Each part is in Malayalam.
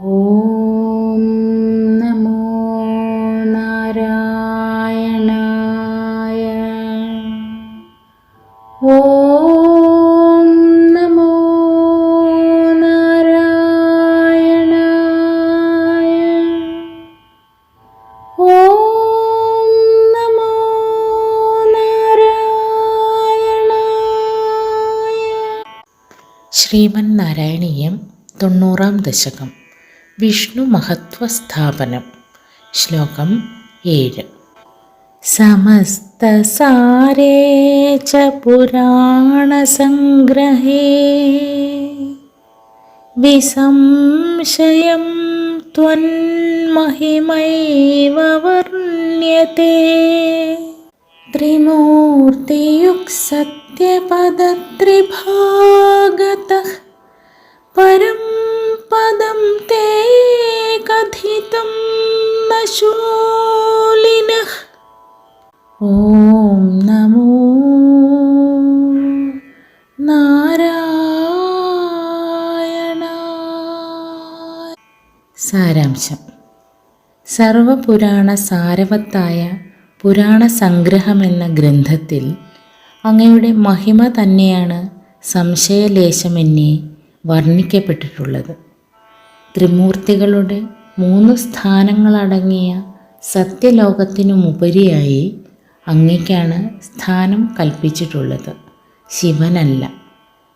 ഓം നമോ നാരായണായ. ഓം നമോ നാരായണായ. ഓം നമോ നാരായണായ. ശ്രീമൻ നാരായണീയം തൊണ്ണൂറാം ദശകം. विष्णुमहत्त्वस्थापनं। श्लोकम् ए समस्तसारे च पुराणसङ्ग्रहे विसंशयं त्वन्महिमैव वर्ण्यते त्रिमूर्तियुक्सत्यपदत्रिभागतः परम् ഓം നമോ നാരായണ സാരാംശം. സർവപുരാണ സാരവത്തായ പുരാണ സംഗ്രഹം എന്ന ഗ്രന്ഥത്തിൽ അങ്ങയുടെ മഹിമ തന്നെയാണ് സംശയലേശം വർണിക്കപ്പെട്ടിട്ടുള്ളത്. ത്രിമൂർത്തികളുടെ മൂന്ന് സ്ഥാനങ്ങളടങ്ങിയ സത്യലോകത്തിനുമുപരിയായി അങ്ങയ്ക്കാണ് സ്ഥാനം കൽപ്പിച്ചിട്ടുള്ളത്. ശിവനല്ല.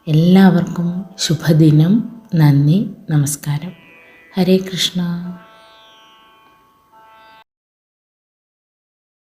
എല്ലാവർക്കും ശുഭദിനം. നന്ദി. നമസ്കാരം. ഹരേ കൃഷ്ണ.